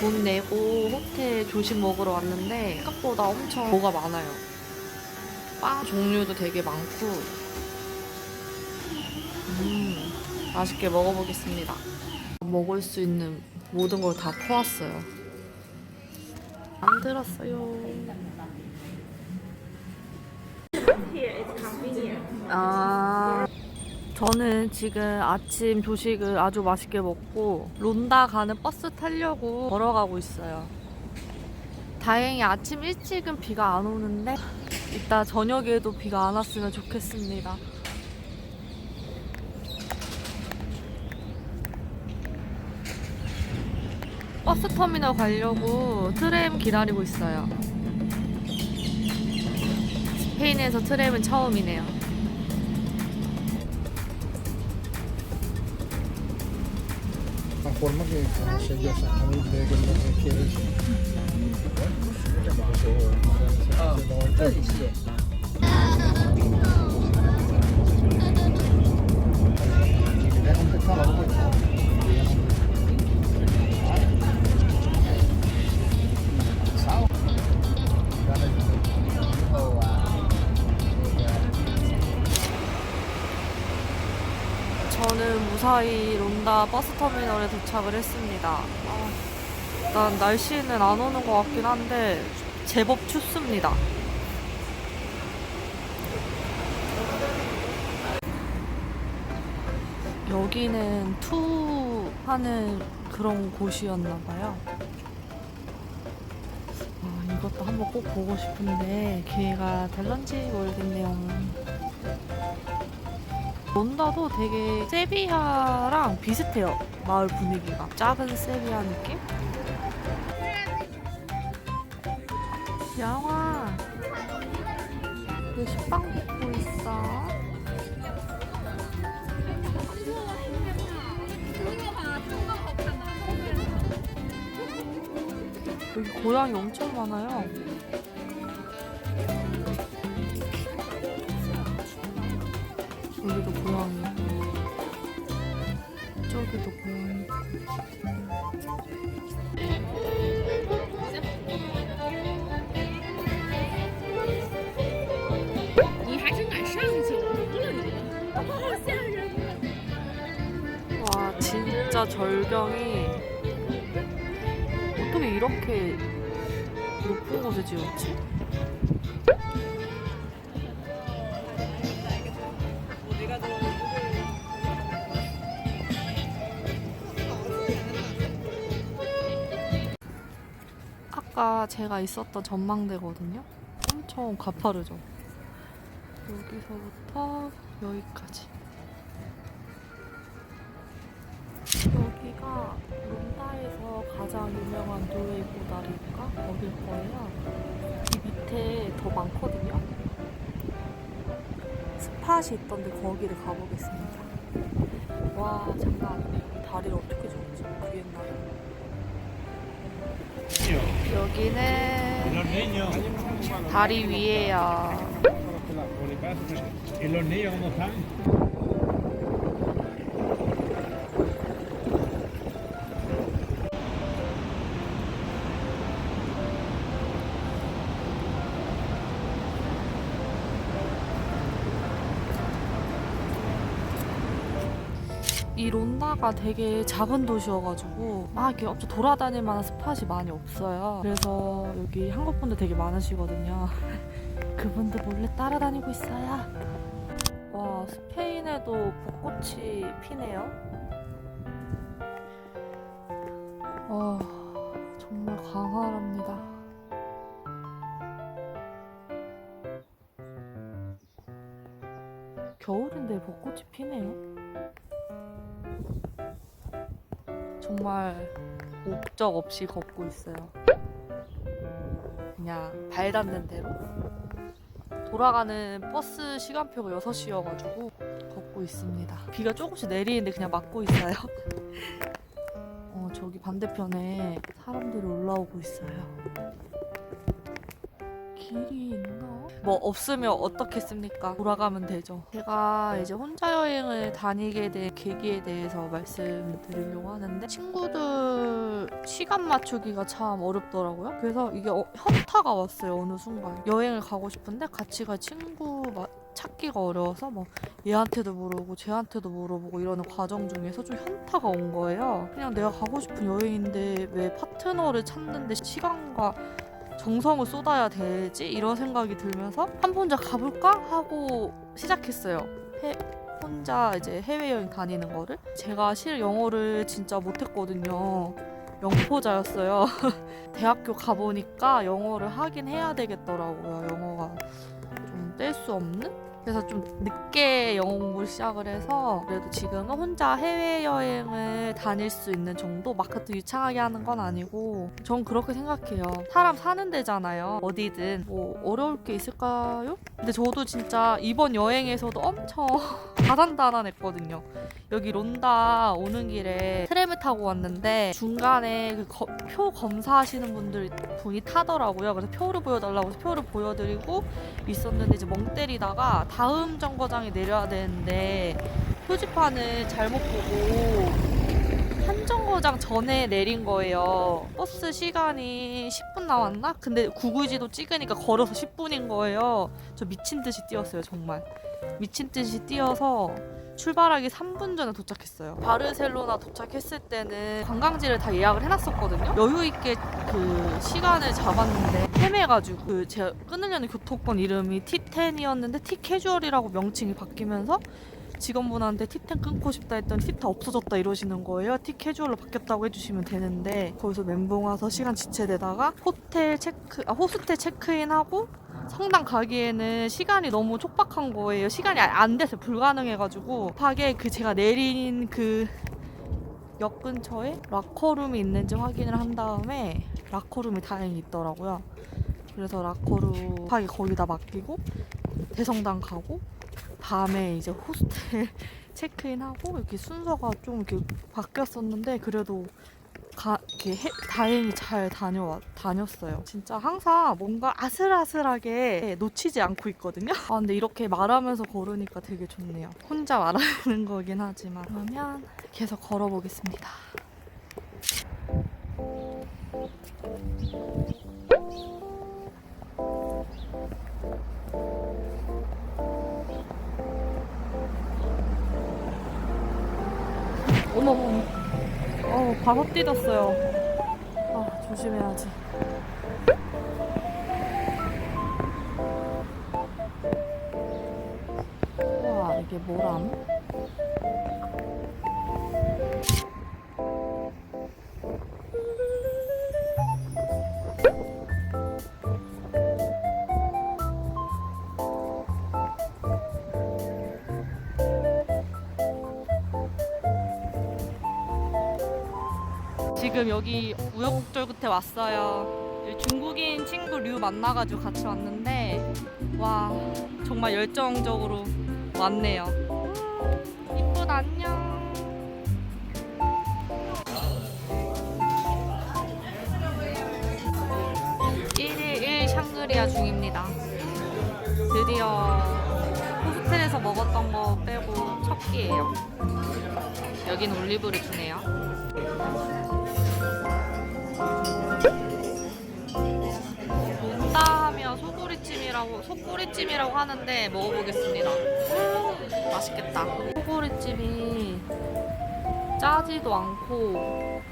돈 내고 호텔 조식 먹으러 왔는데 생각보다 엄청 뭐가 많아요. 빵 종류도 되게 많고 음 맛있게 먹어보겠습니다. 먹을 수 있는 모든 걸 다 퍼왔어요. 만들었어요. 아, 저는 지금 아침 조식을 아주 맛있게 먹고 론다 가는 버스 타려고 걸어가고 있어요. 다행히 아침 일찍은 비가 안 오는데 이따 저녁에도 비가 안 왔으면 좋겠습니다. 버스 터미널 가려고 트램 기다리고 있어요. 스페인에서 트램은 처음이네요. korumak gerekiyor. Şey yasaklamayı bile görmek gerekiyor. Şey, Öyle işte. 저는 무사히 론다 버스 터미널에 도착을 했습니다. 아, 일단 날씨는 안 오는 것 같긴 한데 제법 춥습니다. 여기는 투 하는 그런 곳이었나 봐요. 아, 이것도 한번 꼭 보고 싶은데 기회가 될런지 모르겠네요. 론다도 되게 세비야랑 비슷해요. 마을 분위기가. 작은 세비야 느낌? 양아, 왜 식빵 먹고 있어? 여기 고양이 엄청 많아요. 여기도 진짜 절경이 어떻게 이렇게 높은 곳에 지었지? 아까 제가 있었던 전망대거든요. 엄청 가파르죠. 여기서부터 여기까지. 여기가 론다에서 가장 유명한 노예 보다리인가? 거길 거예요. 이 밑에 더 많거든요. 스팟이 있던데 거기를 가보겠습니다. 와 장난 아니네. 여기 다리를 어떻게 줬지? 그 옛날에. 여기는 다리 위에요. 이 론다가 되게 작은 도시여가지고 막 이렇게 엄청 돌아다닐 만한 스팟이 많이 없어요. 그래서 여기 한국 분들 되게 많으시거든요. 그분들 몰래 따라다니고 있어요. 와 스페인에도 벚꽃이 피네요. 와 정말 강활합니다. 겨울인데 벚꽃이 피네. 정말 목적 없이 걷고 있어요. 그냥 발 닿는 대로. 돌아가는 버스 시간표가 6시여가지고 걷고 있습니다. 비가 조금씩 내리는데 그냥 맞고 있어요. 어, 저기 반대편에 사람들이 올라오고 있어요. 길이 있나? 뭐 없으면 어떻겠습니까? 돌아가면 되죠. 제가 이제 혼자 여행을 다니게 된 계기에 대해서 말씀드리려고 하는데 친구들 시간 맞추기가 참 어렵더라고요. 그래서 이게 어- 현타가 왔어요. 어느 순간 여행을 가고 싶은데 같이 갈 친구 마- 찾기가 어려워서 뭐 얘한테도 물어보고 쟤한테도 물어보고 이러는 과정 중에서 좀 현타가 온 거예요. 그냥 내가 가고 싶은 여행인데 왜 파트너를 찾는데 시간과 정성을 쏟아야 되지? 이런 생각이 들면서 한번 혼자 가볼까? 하고 시작했어요. 해, 혼자 이제 해외여행 다니는 거를. 제가 실 영어를 진짜 못했거든요. 영포자였어요. 대학교 가보니까 영어를 하긴 해야 되겠더라고요. 영어가 좀 뗄 수 없는? 그래서 좀 늦게 영어 공부를 시작을 해서 그래도 지금은 혼자 해외여행을 다닐 수 있는 정도 마크도 유창하게 하는 건 아니고 전 그렇게 생각해요. 사람 사는 데잖아요. 어디든 뭐 어려울 게 있을까요? 근데 저도 진짜 이번 여행에서도 엄청 다단다단했거든요. 여기 론다 오는 길에 트램을 타고 왔는데 중간에 그 거- 표 검사하시는 분들 분이 타더라고요. 그래서 표를 보여달라고 해서 표를 보여드리고 있었는데 이제 멍 때리다가 다음 정거장에 내려야 되는데 표지판을 잘못 보고 한 정거장 전에 내린 거예요. 버스 시간이 10분 남았나? 근데 구글지도 찍으니까 걸어서 10분인 거예요. 저 미친 듯이 뛰었어요, 정말. 미친 듯이 뛰어서 출발하기 3분 전에 도착했어요. 바르셀로나 도착했을 때는 관광지를 다 예약을 해놨었거든요. 여유 있게 그 시간을 잡았는데 헤매가지고 그 제가 끊으려는 교통권 이름이 T10이었는데 T 캐주얼이라고 명칭이 바뀌면서 직원분한테 T10 끊고 싶다 했더니 T10 없어졌다 이러시는 거예요. T 캐주얼로 바뀌었다고 해주시면 되는데 거기서 멘붕 와서 시간 지체되다가 호텔 체크 아 호스텔 체크인하고 성당 가기에는 시간이 너무 촉박한 거예요. 시간이 아- 안 돼서 불가능해가지고 급하게 그 제가 내린 그 역 근처에 라커룸이 있는지 확인을 한 다음에 라커룸이 다행히 있더라고요. 그래서 라커룸 급하게 거기다 맡기고 대성당 가고 밤에 이제 호스텔 체크인하고 이렇게 순서가 좀 이렇게 바뀌었었는데 그래도 가, 이렇게 해- 다행히 잘 다녀 다녔어요. 진짜 항상 뭔가 아슬아슬하게 놓치지 않고 있거든요. 아 근데 이렇게 말하면서 걸으니까 되게 좋네요. 혼자 말하는 거긴 하지만 그러면 계속 걸어보겠습니다. 어 바로 뛰었어요. 아 조심해야지. 와 이게 뭐람? 지금 여기 우여곡절 끝에 왔어요. 중국인 친구 류 만나가지고 같이 왔는데 와 정말 열정적으로 왔네요. 이쁜 안녕. 일일일 샹그리아 중입니다. 드디어 호스텔에서 먹었던 거 빼고 첫 끼예요. 여긴 올리브를 주네요. 소보리찜이라고 소보리찜이라고 하는데 먹어보겠습니다. 음, 맛있겠다. 소보리찜이 짜지도 않고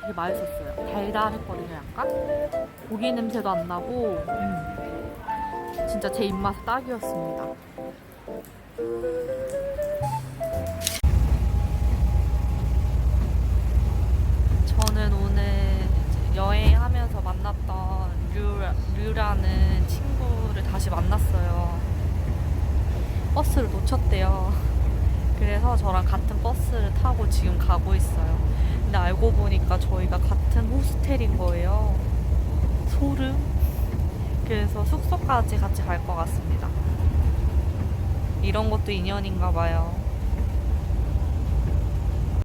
되게 맛있었어요. 달달했거든요, 약간. 고기 냄새도 안 나고 음, 진짜 제 입맛에 딱이었습니다. 저는 오늘 여행하면서 만났던 류, 류라는 친구를 다시 만났어요. 버스를 놓쳤대요. 그래서 저랑 같은 버스를 타고 지금 가고 있어요. 근데 알고 보니까 저희가 같은 호스텔인 거예요. 소름. 그래서 숙소까지 같이 갈 것 같습니다. 이런 것도 인연인가 봐요.